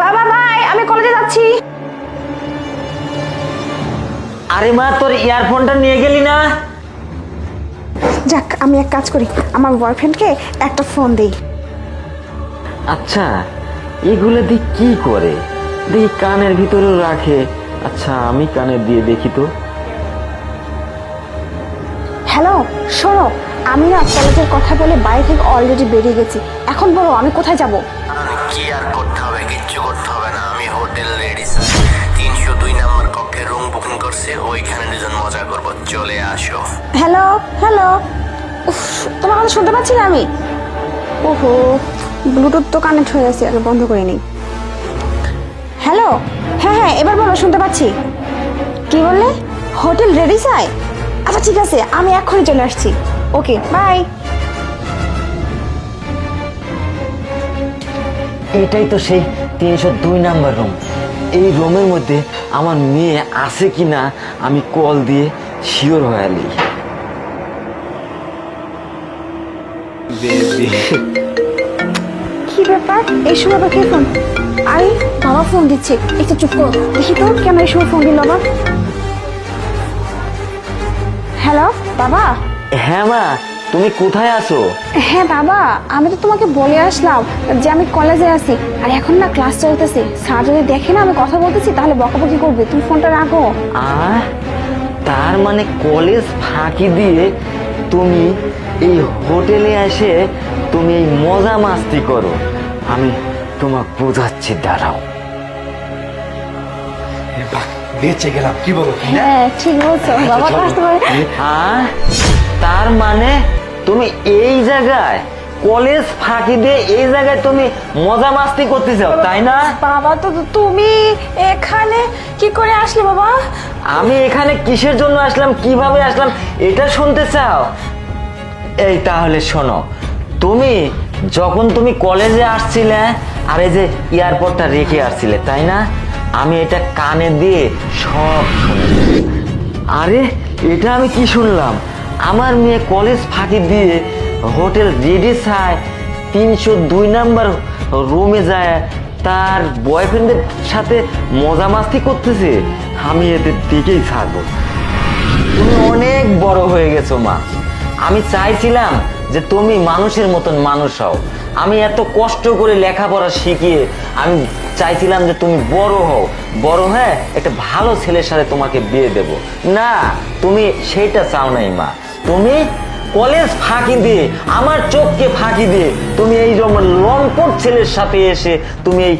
বাবা ভাই আমি কলেজে যাচ্ছি। আরে মা তোর ইয়ারফোনটা নিয়ে গেলি না? যাক আমি এক কাজ করি আমার বয়ফ্রেন্ডকে একটা ফোন দেই। আচ্ছা এগুলো দিয়ে কি করে? দেখি কানের ভিতরেও রাখে। আচ্ছা আমি কানে দিয়ে দেখি তো। হ্যালো শোনো আমি না কলেজের কথা বলে বাড়ি থেকে অলরেডি বেরিয়ে গেছি। এখন বলো আমি কোথায় যাব? কি আর করতে হবে? কিচ্ছু করতে হবে না। আমি হোটেল রেডি তিনশো দুই নাম্বার কক্ষে রুম বুকিং করছে। ওইখানে দুজন মজা করব। চলে আসো। Hello hello. উফ তোমার কথা শুনতে পাচ্ছি না আমি। ওহো ব্লুটুথ তো কানেক্ট হয়ে গেছে আগে বন্ধ করে নিই। হ্যালো হ্যাঁ হ্যাঁ এবার বলো শুনতে পাচ্ছি। কি বললে? হোটেল রেডি চাই আচ্ছা ঠিক আছে আমি এক্ষুনি চলে আসছি। Okay bye. এটাই তো সেই তিনশো দুই নাম্বার রুম। এই রুমের মধ্যে আমার মেয়ে আছে কি না আমি কল দিয়ে শিওর হয়ে আলি কি ব্যাপার? এই সময় আবার কে ফোন? আরে বাবা ফোন দিচ্ছে। একটু চুপ করো। দেখি তো কেন এই সময় ফোন দিল আবার? হ্যালো বাবা? হ্যাঁ মা তুমি কোথায় আছো? হ্যাঁ বাবা আমি তো তোমাকে বলে আসলাম যে আমি কলেজে আছি আর এখন না ক্লাস চলতেছে। স্যার যদি দেখে না আমি কথা বলতেছি তাহলে বকাবকি করবে। তুমি ফোনটা রাখো। আর তার মানে কলেজ ফাঁকি দিয়ে তুমি এই হোটেলে এসে তুমি এই মজা মাস্তি করো। আমি তোমাকে বোঝাচ্ছি দাঁড়াও। বেঁচে গেলাম কি বলো? হ্যাঁ ঠিক বলছো। বাবা তো আসতে পারে আর তার মানে তুমি এই জায়গায় কলেজ ফাঁকি দিয়ে এই জায়গায় তুমি মজা মাস্তি করতে চাও তাই না? বাবা তো তুমি এখানে কি করে আসলে বাবা? আমি এখানে কিসের জন্য আসলাম কীভাবে আসলাম এটা শুনতে চাও? এই তাহলে শোনো তুমি যখন তুমি কলেজে আসছিলে আর এই যে এয়ারপোর্টটা রেখে আসছিলে তাই না? আমি এটা কানে দিয়ে সব আরে, এটা আমি কি শুনলাম? আমার মেয়ে কলেজ ফাঁকি দিয়ে হোটেল রেডি সাই তিনশো দুই নাম্বার রুমে যায়, তার বয়ফ্রেন্ডের সাথে মজা মাস্তি করতেছে। আমি এদের দিকেই থাকব। তুমি অনেক বড় হয়ে গেছো, মা। আমি চাইছিলাম যে তুমি মানুষের মতন মানুষ হও। আমি এত কষ্ট করে লেখাপড়া শিখিয়ে আমি চাইছিলাম যে তুমি বড় হও। বড় হয়ে একটা ভালো ছেলের সাথে তোমাকে বিয়ে দেব। না, তুমি সেটা চাও নাই, মা। তুমি কলেজ ফাঁকি দিয়ে, আমার চোখকে ফাঁকি দিয়ে, তুমি এই রকম লম্পট ছেলের সাথে এসে তুমি এই